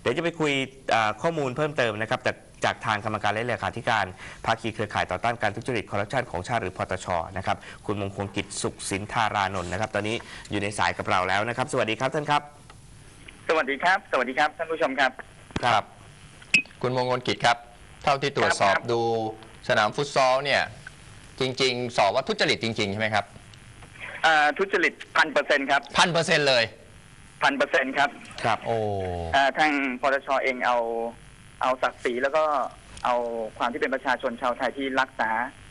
เดี๋ยวจะไปคุยอ่าข้อมูลเพิ่มเติมนะครับจากจากทางกรรมการและเลขาธิการภาคีเครือข่ายต่อต้านการทุจริตคอร์รัปชันของชาติหรือพตชนะครับคุณมงคลกิจสุขสินธารานนท์นะครับ ตอนนี้อยู่ในสายกับเราแล้วนะครับ สวัสดีครับท่านครับ สวัสดีครับ สวัสดีครับท่านผู้ชมครับครับ คุณมงคลกิจครับ เท่าที่ตรวจสอบครับดูสนามฟุตซอลเนี่ยจริง ๆ สอบว่าทุจริตจริงๆใช่ไหมครับอ่าทุจริตพันเปอร์เซ็นต์ครับพันเปอร์เซ็นต์เลย พันเปอร์เซ็นต์ครับ ครับ โอ้ อ่าทางปตชเองเอาเอาศักดิ์ศรีแล้วก็เอาความที่เป็นประชาชนชาวไทยที่รักษา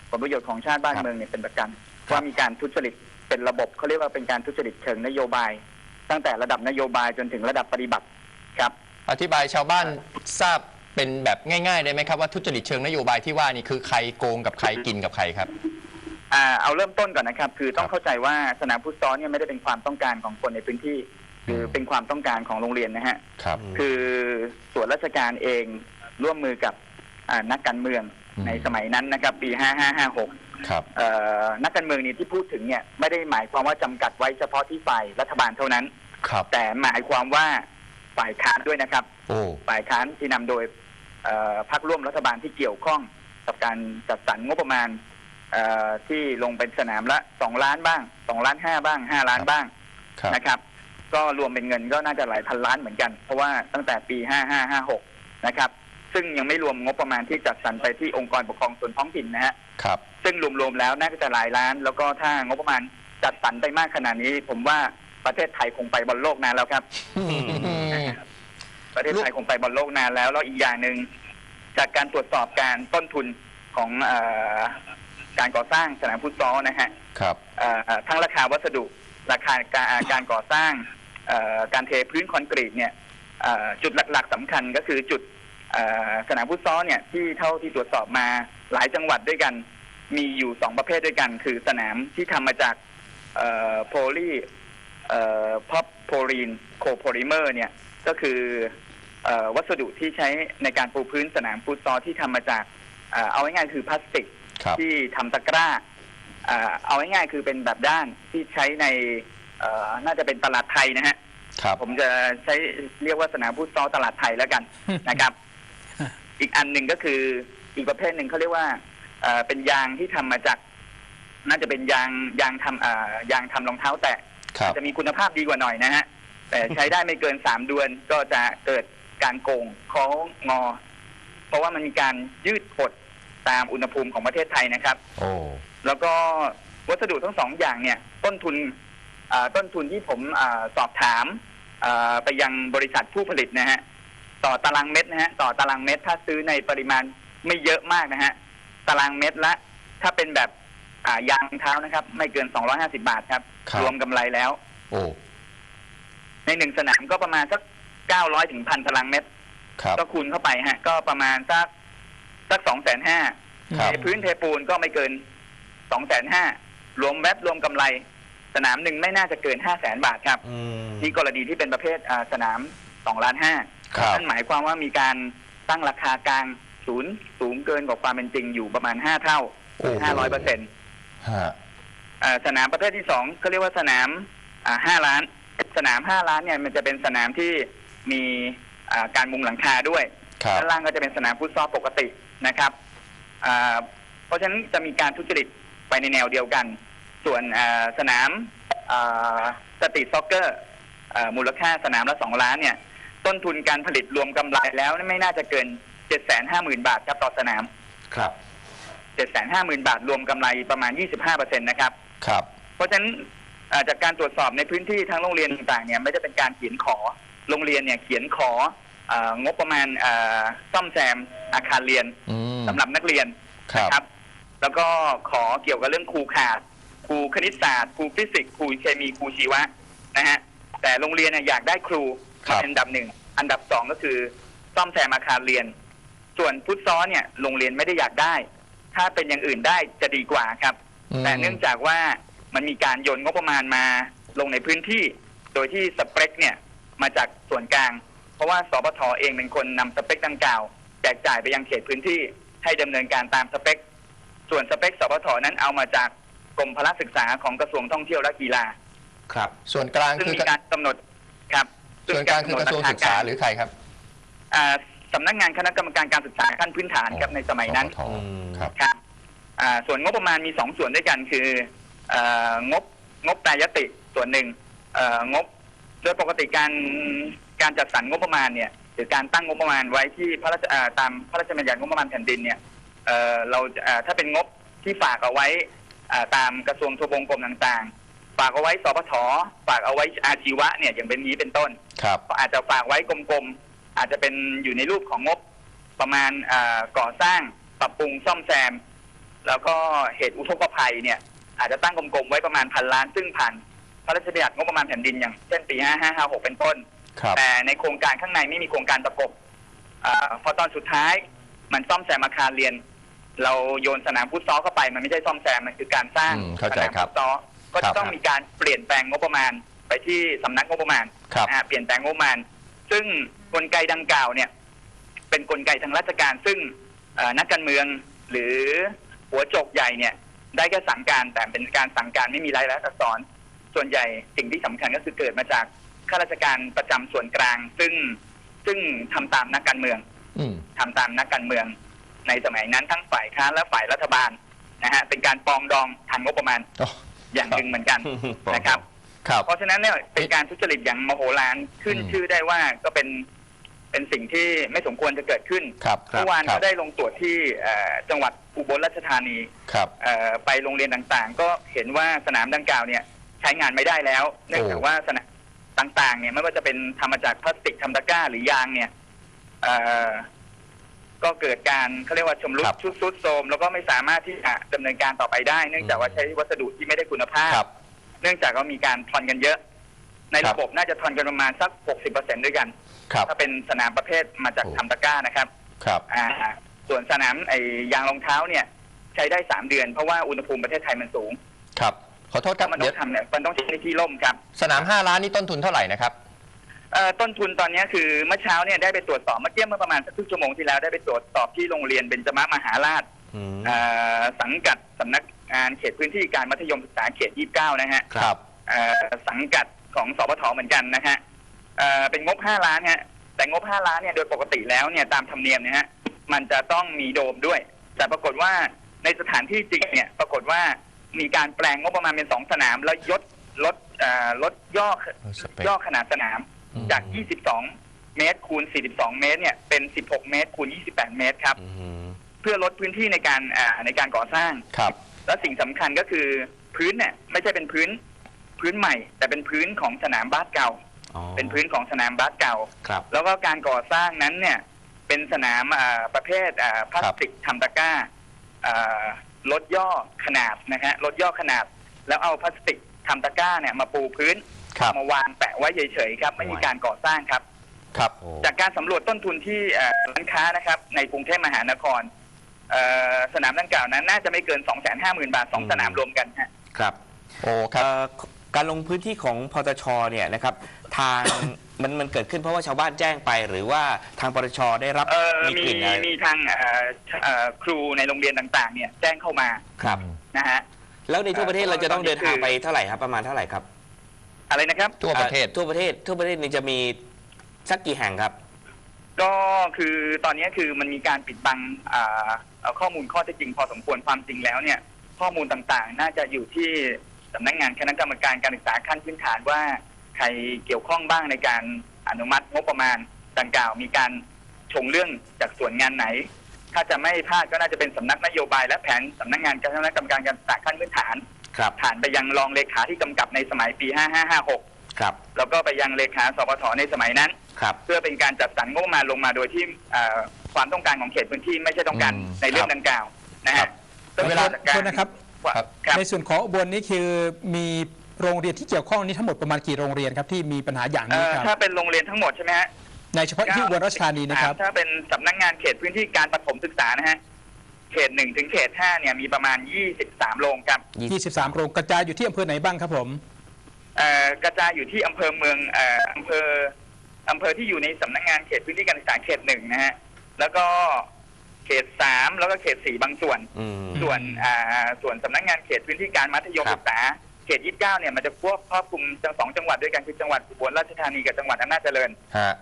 ผลประโยชน์ของชาติบ้านครับเมืองเนี่ยเป็นประกันครับ ว่ามีการทุจริตเป็นระบบเขาเรียกว่าเป็นการทุจริตเชิงนโยบาย ตั้งแต่ระดับนโยบายจนถึงระดับปฏิบัติครับ อธิบายชาวบ้านทราบเป็นแบบง่ายๆได้ไหมครับว่าทุจริตเชิงนโยบายที่ว่านี่คือใครโกงกับใครกินกับใครครับ อ่าเอาเริ่มต้นก่อนนะครับ คือต้อคงรับเข้าใจว่าสนามฟุตซอลเนี่ยไม่ได้เป็นความต้องการของคนในพื้นที่ คือเป็นความต้องการของโรงเรียนนะฮะ ครับ คือส่วนราชการเองร่วมมือกับอ่านักการเมืองอืม ในสมัยนั้นนะครับ ปี 5556ครับ เอ่อนักการเมืองนี่ที่พูดถึงเนี่ยไม่ได้หมายความว่าจำกัดไว้เฉพาะที่ฝ่ายรัฐบาลเท่านั้น ครับ แต่หมายความว่าฝ่ายค้านด้วยนะครับ โอ้ ฝ่ายค้านที่นำโดยเอ่อพรรคร่วมรัฐบาลที่เกี่ยวข้องกับการจัดสรรงบประมาณเอ่อที่ลงเป็นสนามละสองล้านบ้างสองล้านห้าบ้างห้าล้านบ้างครับ นะครับ ก็รวมเป็นเงินก็น่าจะหลายพันล้านเหมือนกัน เพราะว่าตั้งแต่ปี 5556 นะครับ ซึ่งยังไม่รวมงบประมาณที่จัดสรรไปที่องค์กรปกครองส่วนท้องถิ่นนะฮะครับ ซึ่งรวมๆแล้วน่าจะหลายล้าน แล้วก็ถ้างบประมาณจัดสรรไปมากขนาดนี้ ผมว่าประเทศไทยคงไปบอลโลกนานแล้วครับ ประเทศไทยคงไปบอลโลกนานแล้วแล้วอีกอย่างหนึ่งจากการตรวจสอบการต้นทุนของเออการก่อสร้างสนามฟุตซอลนะฮะครับเอ่อทั้งราคาวัสดุราคาการการก่อสร้างเอ่อ การเทพื้นคอนกรีตเนี่ยเอ่อจุดหลักๆสำคัญก็คือจุดเอ่อสนามฟุตซอลเนี่ยที่เท่าที่ตรวจสอบมาหลายจังหวัดด้วยกัน มีอยู่สองประเภทด้วยกัน คือสนามที่ทำมาจากโพลีพอปโพลีนโคโพลิเมอร์เนี่ยก็คือเออวัสดุที่ใช้ในการปูพื้นสนามฟุตซอลที่ทำมาจากเอ่อเอาง่ายๆคือพลาสติกครับที่ทำตะกร้าอ่าเอาง่ายๆคือเป็นแบบด้านที่ใช้ใน เอ่อน่าจะเป็นตลาดไทยนะฮะ ครับ ผมจะใช้เรียกว่าสนามฟุตซอลตลาดไทยแล้วกัน นะครับ อีกอันหนึ่งก็คืออีกประเภทหนึ่งเขาเรียกว่าเอ่อเป็นยางที่ทำมาจาก น่าจะเป็นยางยางทำอ่ายางทำรองเท้าแตะ ครับ จะมีคุณภาพดีกว่าหน่อยนะฮะ แต่ใช้ได้ไม่เกินสามเดือนก็จะเกิดการโกงโค้งงอ เพราะว่ามันมีการยืดหดตามอุณหภูมิของประเทศไทยนะครับ โอ้ แล้วก็วัสดุทั้งสองอย่างเนี่ย ต้นทุนอ่า ต้นทุนที่ผมอาสอบถามอ่าไปยังบริษัทผู้ผลิตนะฮะต่อตารางเม็ดนะฮะต่อตารางเม็ดถ้าซื้อในปริมาณไม่เยอะมากนะฮะตารางเม็ดละ ถ้าเป็นแบบอ่ายางเท้านะครับ ไม่เกิน250บาทครับครับ รวมกำไรแล้ว โอ้ในหนึ่งสนามก็ประมาณสัก900ถึงพันตารางเมตรครับก็คูณเข้าไปฮะ ก็ประมาณสักสักสองแสนห้าครับเทพื้นเทปูนก็ไม่เกินสองแสนห้ารวมแวบรวมกำไร สนามหนึ่งไม่น่าจะเกินห้าแสนบาทครับอืม นี่กรณีที่เป็นประเภทอ่าสนามสองล้านห้าครับ นั่นหมายความว่ามีการตั้งราคากลางศูนย์สูงเกินกว่าความเป็นจริงอยู่ประมาณห้าเท่าโอ้โหห้าร้อยเปอร์เซ็นต์ฮะสนามประเภทที่สองเขาเรียกว่าสนามห้าล้าน สนามห้าล้านเนี่ยมันจะเป็นสนามที่มีอ่าการมุงหลังคาด้วย ครับ ด้านล่างก็จะเป็นสนามฟุตซอลปกตินะครับอ่าเพราะฉะนั้นจะมีการทุจริตไปในแนวเดียวกัน ส่วนอ่าสนามสตรีทซ็อกเกอร์มูลค่าสนามละสองล้านเนี่ย ต้นทุนการผลิตรวมกำไรแล้วไม่น่าจะเกินเจ็ดแสนห้าหมื่นบาทครับต่อสนามครับ เจ็ดแสนห้าหมื่นบาทรวมกำไรประมาณยี่สิบห้าเปอร์เซ็นต์นะครับ ครับ เพราะฉะนั้นอ่าจากการตรวจสอบในพื้นที่ทั้งโรงเรียนต่างๆเนี่ยไม่ได้เป็นการเขียนขอโรงเรียนเนี่ยเขียนขออางบประมาณอ่าซ่อมแซมอาคารเรียนอืมสำหรับนักเรียนครับ นะครับ แล้วก็ขอเกี่ยวกับเรื่องครูขาด ครูคณิตศาสตร์ครูฟิสิกส์ครูเคมีครูชีวะนะฮะแต่โรงเรียนเนี่ยอยากได้ครูครับ เป็นอันดับหนึ่งอันดับสองก็คือซ่อมแซมอาคารเรียน ส่วนฟุตซอลเนี่ยโรงเรียนไม่ได้อยากได้ ถ้าเป็นอย่างอื่นได้จะดีกว่าครับ มแต่เนื่องจากว่ามันมีการโยนงบประมาณมาลงในพื้นที่ โดยที่สเปคเนี่ยมาจากส่วนกลาง เพราะว่าสปทเองเป็นคนนำสเปคดังกล่าว แจกจ่ายไปยังเขตพื้นที่ให้ดำเนินการตามสเปค ส่วนสเปคสปทนั้นเอามาจากก รมพละศึกษาของกระทรวงท่องเที่ยวและกีฬา ครับ ส่วนกลางซึ่งคือมีการกำหนดครับส่วนกลางคือกระทรวงศึกษาหรือใครครับอ่าสำนักงานคณะกรรมการการศึกษาขั้นพื้นฐานครับในสมัยนั้นสปทครับครับอ่าส่วนงบประมาณมีสองส่วนด้วยกันคือเอ่องบงบแปรยติส่วนหนึ่งเอ่องบโดยปกติการการจัดสรรงบประมาณเนี่ยหรือการตั้งงบประมาณไว้ที่พระราชอ่าตามพระราชบัญญัติงบประมาณแผ่นดินเนี่ยเอ่อเราจะอ่าถ้าเป็นงบที่ฝากเอาไว้อ่า ตามกระทรวงทบวงกรมต่างๆ ฝากเอาไว้สปทฝากเอาไว้อาชีวะเนี่ยอย่างเป็นนี้เป็นต้นครับก็อาจจะฝากไว้กลมๆอาจจะเป็นอยู่ในรูปของงบประมาณเอ่อก่อสร้างปรับปรุงซ่อมแซม แล้วก็เหตุอุทกภัยเนี่ย อาจจะตั้งกลมๆไว้ประมาณพันล้านซึ่งผ่านพระราชบัญญัติงบประมาณแผ่นดินอย่างเช่นปี 5556 เป็นต้นครับแต่ในโครงการข้างในไม่มีโครงการประกบอาพอตอนสุดท้ายมันซ่อมแซมอาคารเรียน เราโยนสนามฟุตซอลเข้าไปมันไม่ใช่ซ่อมแซมมันคือการสร้างอืมเข้าสใจนามครัฟุบตซอลก็ครัจะบต้องมีการเปลี่ยนแปลงงบประมาณ ไปที่สำนักงบประมาณครับนะฮะเปลี่ยนแปลงงบประมาณ ซึ่งกลไกดังกล่าวเนี่ย เป็นกลไกทางราชการ ซึ่งเอ่อนักการเมืองหรือหัวโจกใหญ่เนี่ย ได้แค่สั่งการแต่เป็นการสั่งการไม่มีรายละเอียดอักษร ส่วนใหญ่สิ่งที่สำคัญก็คือเกิดมาจากข้าราชการประจำส่วนกลาง ซึ่งซึ่งทำตามนักการเมือง อืม ทำตามนักการเมือง ในสมัยนั้นทั้งฝ่ายค้านและฝ่ายรัฐบาลนะฮะเป็นการปรองดองทางงบประมาณโอ้อย่างหนึ่งเหมือนกันปรองดองนะครับ ครับ เพราะฉะนั้นเนี่ยเป็นการทุจริตอย่างมโหฬารขึ้นอืม ชื่อได้ว่าก็เป็นเป็นสิ่งที่ไม่สมควรจะเกิดขึ้นครับเมื่อวานครัก็บ ได้ลงตรวจที่เอ่อจังหวัดอุบลราชธานีครับ เอ่อไปโรงเรียนต่างๆ ก็เห็นว่าสนามดังกล่าวเนี่ยใช้งานไม่ได้แล้ว เนื่องจากว่าสนามต่างๆเนี่ยไม่ว่าจะเป็นทำมาจากพลาสติกทำตะกร้าหรือยางเนี่ยเอ่อ ก็เกิดการเขาเรียกว่าชำรุดครับชุดซุดโทรมแล้วก็ไม่สามารถที่จะดำเนินการต่อไปได้ เนื่องจากว่าใช้วัสดุที่ไม่ได้คุณภาพ ครับ เนื่องจากว่ามีการทอนกันเยอะ ในครัระบบบน่าจะทอนกันประมาณสัก 60%ด้วยกัน ครับ ถ้าเป็นสนามประเภทมาจากโอ้ ทำตะกร้านะครับ ครับ อ่าส่วนสนามไอ้ยางรองเท้าเนี่ย ใช้ได้ 3 เดือน เพราะว่าอุณหภูมิประเทศไทยมันสูงครับ ขอโทษครัถ้าบมันต้เดี๋อยวงทำเนี่ยมันต้องใช้ในที่ร่มครับ สนาม5ล้านนี่ต้นทุนเท่าไหร่นะครับ เอ่อต้นทุนตอนนี้คือเมื่อเช้าเนี่ยได้ไปตรวจสอบเมื่อกี้เมื่อประมาณสักครึ่งชั่วโมงที่แล้วได้ไปตรวจสอบที่โรงเรียนเบญจมามหาราชอืมเอ่อสังกัดสำนักงานเขตพื้นที่การมัธยมศึกษาเขต 29 นะฮะครับ เอ่อสังกัดของสปทเหมือนกันนะฮะเอ่อเป็นงบ 5 ล้านฮะแต่งบ 5 ล้านเนี่ยโดยปกติแล้วเนี่ยตามธรรมเนียมเนี่ยฮะมันจะต้องมีโดมด้วย แต่ปรากฏว่าในสถานที่จริงเนี่ยปรากฏว่ามีการแปลงงบประมาณเป็นสองสนาม แล้วยดลดเอ่อลดย่อ สเปค ย่อขนาดสนามอืม จาก 22 เมตรคูณ 42 เมตรเนี่ยเป็น 16 เมตรคูณ 28 เมตรครับ อืมเพื่อลดพื้นที่ในการอ่าในการก่อสร้าง ครับ และสิ่งสำคัญก็คือพื้นเนี่ยไม่ใช่เป็นพื้นพื้นใหม่ แต่เป็นพื้นของสนามบาสเก่า อ๋อเป็นพื้นของสนามบาสเก่า ครับ แล้วก็การก่อสร้างนั้นเนี่ยเป็นสนามอ่าประเภทอ่าพลาสติกทำตะกร้าอ่าลดย่อขนาดนะฮะลดย่อขนาด แล้วเอาพลาสติกทำตะกร้าเนี่ยมาปูพื้น ครับมาวางแปะไว้เฉยๆครับไม่มีการก่อสร้างครับ ครับโอ้จากการสำรวจต้นทุนที่เอ่อร้านค้านะครับ ในกรุงเทพมหานครเอ่อสนามดังกล่าวนั้น น่าจะไม่เกิน 2 5 0 0 0 0 บาทสองสนามรวมกันฮะ ครับ โอ้ครับ เอ่อการลงพื้นที่ของพตชเนี่ยนะครับทาง มันมันเกิดขึ้นเพราะว่าชาวบ้านแจ้งไป หรือว่าทางปตชได้รับเอ่อมีมีกลิ่นอะไรมีทางเอ่อเอ่อครูในโรงเรียนต่างๆ เนี่ยแจ้งเข้ามาครับ นะฮะ แล้วในทั่วประเทศเอ่อเราจะต้องเดินทางคือไปเท่าไหร่ครับประมาณเท่าไหร่ครับ อะไรนะครับ ทั่วประเทศ อ่อทั่วประเทศทั่วประเทศนี่จะมีสักกี่แห่งครับ ก็คือตอนนี้คือมันมีการปิดบังอ่าเอาข้อมูลข้อเท็จจริงพอสมควรความจริงแล้วเนี่ย ข้อมูลต่างๆ น่าจะอยู่ที่สำนักงานคณะกรรมการการศึกษาขั้นพื้นฐานว่า ใครเกี่ยวข้องบ้างในการอนุมัติงบประมาณดังกล่าวมีการชงเรื่องจากส่วนงานไหน ถ้าจะไม่พลาดก็น่าจะเป็นสำนักนโยบายและแผนสำนักงานคณะกรรมการการศึกษาขั้นพื้นฐาน ครับผ่านไปยังรองเลขาที่กำกับในสมัยปี 5556 ครับแล้วก็ไปยังเลขาสปทในสมัยนั้น ครับ เพื่อเป็นการจัดสรรงบประมาณลงมาโดยที่เอ่อความต้องการของเขตพื้นที่ไม่ใช่ต้องการอืมในเรื่องครับดังกล่าวนะครัฮะบ ต้องเวลาจัดกรโทษนะครับ ว่าครับ ครับ ในส่วนของอุบลนี่คือมีโรงเรียนที่เกี่ยวข้องนี้ทั้งหมดประมาณกี่โรงเรียนครับที่มีปัญหาอย่างเอ่นี้อครับถ้าเป็นโรงเรียนทั้งหมดใช่ไหมฮะในเฉพาะที่อุบลราชธานีนะครับ ถ้าเป็นสำนักงานเขตพื้นที่การประถมศึกษานะฮะ เขตหนึ่งถึงเขตห้าเนี่ยมีประมาณ 23 โรงครับ23 โรงกระจายอยู่ที่อำเภอไหนบ้างครับผมเอ่อกระจายอยู่ที่อำเภอเมืองเอ่ออำเภออำเภอที่อยู่ในสำนักงานเขตพื้นที่การศึกษาเขตหนึ่งนะฮะแล้วก็เขตสามแล้วก็เขตสี่บางส่วน อืม ส่วนอ่าส่วนสำนักงานเขตพื้นที่การมัธยมครับ ศึกษาเขต 29 เนี่ยมันจะควบครอบคลุมจังสองจังหวัดด้วยกันคือจังหวัดอุบลราชธานีกับจังหวัดอำนาจเจริญ ฮะ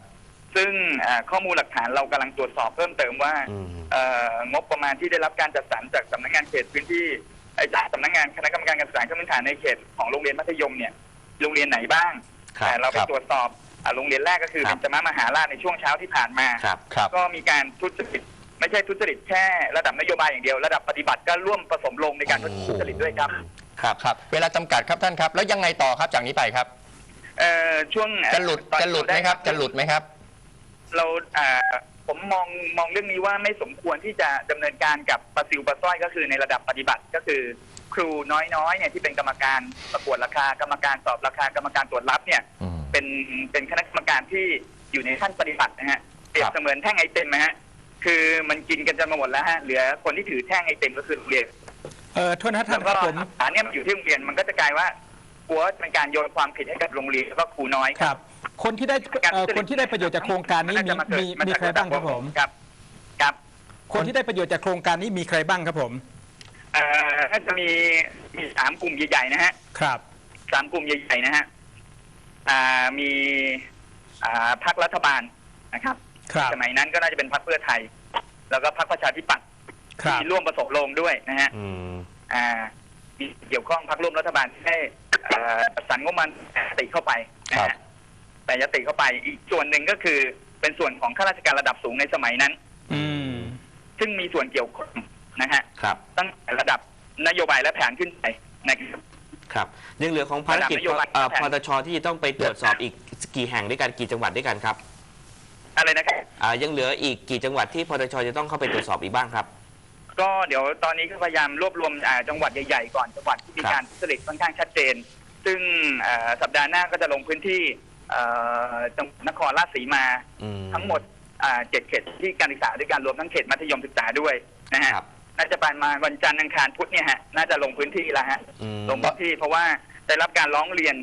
ซึ่งอ่าข้อมูลหลักฐานเรากำลังตรวจสอบเพิ่มเติมว่าอืมเอ่องบประมาณที่ได้รับการจัดสรรจากสำนักงานเขตพื้นที่ไอ้จากสำนักงานคณะกรรมการการศึกษาขั้นพื้นฐานในเขตของโรงเรียนมัธยมเนี่ยโรงเรียนไหนบ้างครับแต่เราไปครับตรวจสอบอ่าโรงเรียนแรกก็คือครัเป็บนจมะมหาราชในช่วงเช้าที่ผ่านมาครับครับก็มีการทุจริตไม่ใช่ทุจริตแค่ระดับนโยบายอย่างเดียว ระดับปฏิบัติก็ร่วมผสมลงในการทุจริตด้วยครับ ครับครับเวลาจำกัดครับท่านครับ แล้วยังไงต่อครับจากนี้ไปครับเอ่อช่วงจะหลุดตอนจะหลุดไหมครับ จะหลุดไหมครับ เราอ่าผมมองมองเรื่องนี้ว่าไม่สมควรที่จะดำเนินการกับปลาซิวปลาสร้อยก็คือในระดับปฏิบัติก็คือ ครูน้อยๆเนี่ยที่เป็นกรรมการประกวดราคากรรมการสอบราคากรรมการตรวจรับเนี่ย อืม เป็นเป็นคณะกรรมการที่อยู่ในขั้นปฏิบัตินะฮะเปรียครับบเสมือนแท่งไอเต็มนะฮะคือมันกินกันจนมาหมดแล้วฮะเหลือคนที่ถือแท่งไอเต็มก็คือโรงเรียนเออโทษนะท่าแล้นวคก็รับผมฐานเนี่ยมันอยู่ที่โรงเรียนมันก็จะกลายว่ากลัวว่าเป็นการโยนความผิดให้กับโรงเรียนแล้วก็ครูน้อย ครับ คนที่ได้เอ่อคนที่ได้ประโยชน์จากโครงการนี้มีจะาเกิดมีามีจากใครบ้างครับผม ครับ ครับคนที่ได้ประโยชน์จากโครงการนี้มีใครบ้างครับผม เอ่อน่าจะมีมีสามกลุ่มใหญ่ๆนะฮะครับ สามกลุ่มใหญ่ๆนะฮะอ่ามีอ่าพรรครัฐบาลนะครับครับ สมัยนั้นก็น่าจะเป็นพรรคเพื่อไทย แล้วก็พรรคประชาธิปัตย์ครับ ที่ร่วมผสมลงด้วยนะฮะ อืม อ่ามีเกี่ยวข้องพรรคร่วมรัฐบาลที่ให้เอ่อจัดสรรงบประมาณติเข้าไปนะครัฮะบ แต่ยติเข้าไป อีกส่วนหนึ่งก็คือเป็นส่วนของข้าราชการระดับสูงในสมัยนั้น อืม ซึ่งมีส่วนเกี่ยวข้องนะฮะครับ ตั้งแต่ระดับนโยบายและแผนขึ้นไปนะครับ ครับ ยังเหลือของภารกิจระดับนโยบาย เอ่อแผนพตชที่จะต้องไปตรวจสอบอีกกี่แห่งด้วยกันกี่จังหวัดด้วยกันครับอะไรนะครับ อ่ายังเหลืออีกกี่จังหวัดที่พตชจะต้องเข้าไปตรวจสอบอีกบ้างครับ ก็เดี๋ยวตอนนี้ก็พยายามรวบรวมอ่าจังหวัดใหญ่ๆก่อนจังหวัดที่มีครับ การทุจริตค่อนข้างชัดเจน ซึ่งอ่าสัปดาห์หน้าก็จะลงพื้นที่ เอ่อจังหวัดนครราชสีมา อืม ทั้งหมดอ่าเจ็ดเขตที่การศึกษาด้วยการรวมทั้งเขตมัธยมศึกษาด้วยนะฮะครับ น่าจะประมาณวันจันทร์อังคารพุธเนี่ยฮะน่าจะลงพื้นที่แล้วฮะ อืม ลงพื้นที่เพราะว่าได้รับการร้องเรียน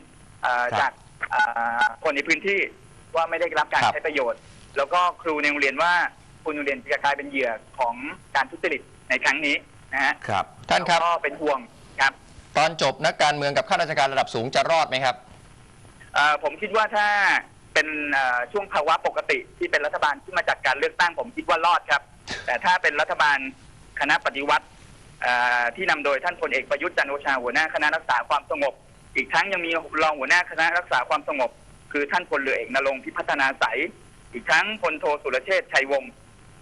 เอ่อครับจากอ่าคนในพื้นที่ว่าไม่ได้รับการครับ ใช้ประโยชน์ แล้วก็ครูในโรงเรียนว่าครูในโรงเรียนจะกลายเป็นเหยื่อของการทุจริตในครั้งนี้นะฮะครับ ท่านครับก็เป็นห่วงครับ ตอนจบนักการเมืองกับข้าราชการระดับสูงจะรอดไหมครับ เอ่อผมคิดว่าถ้าเป็นเอ่อช่วงภาวะปกติที่เป็นรัฐบาลที่มาจากการเลือกตั้ง ผมคิดว่ารอดครับ แต่ถ้าเป็นรัฐบาลคณะปฏิวัติเอ่อที่นำโดยท่านพลเอกประยุทธ์จันทร์โอชาหัวหน้าคณะรักษาความสงบ อีกทั้งยังมีรองหัวหน้าคณะรักษาความสงบ คือท่านพลเรือเอกนรงค์พิพัฒนาใส อีกทั้งพลโทสุรเชษฐ์ชัยวงศ์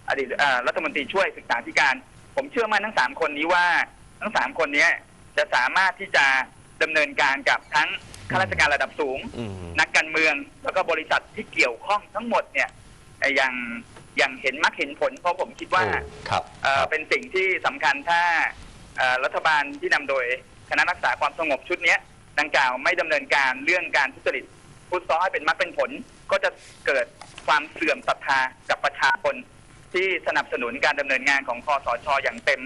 อดีตเอ่อรัฐมนตรีช่วยศึกษาธิการ ผมเชื่อมั่นทั้งสามคนนี้ว่า ทั้งสามคนเนี้ยจะสามารถที่จะดำเนินการกับทั้ง ข้าราชการระดับสูงอืมนักการเมืองแล้วก็บริษัทที่เกี่ยวข้องทั้งหมดเนี่ยเอ่ออย่างอย่างเห็นมักเห็นผล เพราะผมคิดว่าโอ้ครับเอ่อครับเป็นสิ่งที่สำคัญถ้าเอ่อรัฐบาลที่นำโดยคณะรักษาความสงบชุดเนี้ยดังกล่าวไม่ดำเนินการเรื่องการทุจริตพุทซ้อให้เป็นมักเป็นผล ก็จะเกิดความเสื่อมศรัทธากับประชาชนที่สนับสนุนการดำเนินงานของคอสชอย่างเต็ม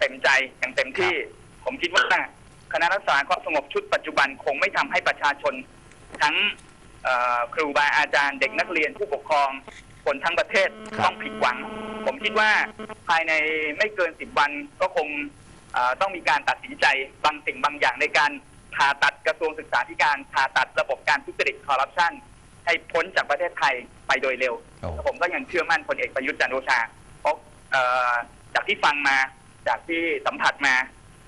เต็มใจอย่างเต็มที่ ผมคิดว่า คณะรักษาความสงบชุดปัจจุบันคงไม่ทำให้ประชาชน ทั้งเอ่อครูบาอาจารย์เด็กนักเรียนผู้ปกครอง คนทั้งประเทศครับต้องผิดหวัง ผมคิดว่าภายในไม่เกินสิบวันก็คงเอ่อต้องมีการตัดสินใจบางสิ่งบางอย่างในการผ่าตัดกระทรวงศึกษาธิการผ่าตัดระบบการทุจริตคอร์รัปชันให้พ้นจากประเทศไทยไปโดยเร็วโอ้แล้วผมก็ยังเชื่อมั่นพลเอกประยุทธ์จันทร์โอชาเพราะเอ่อจากที่ฟังมาจากที่สัมผัสมา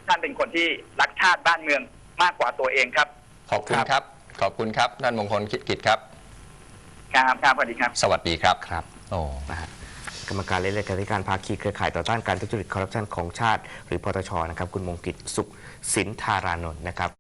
ท่านเป็นคนที่รักชาติบ้านเมืองมากกว่าตัวเองครับ ขอบคุณครับ ขอบคุณครับ ท่านมงคลกิจครับ ครับครับสวัสดีครับ สวัสดีครับ ครับโอ้นะฮะกรรมการเลขาธิการภาคีเครือข่ายต่อต้านการทุจริตคอร์รัปชันของชาติ หรือพตชนะครับ คุณมงกิตสุขสินธารานนท์นะครับ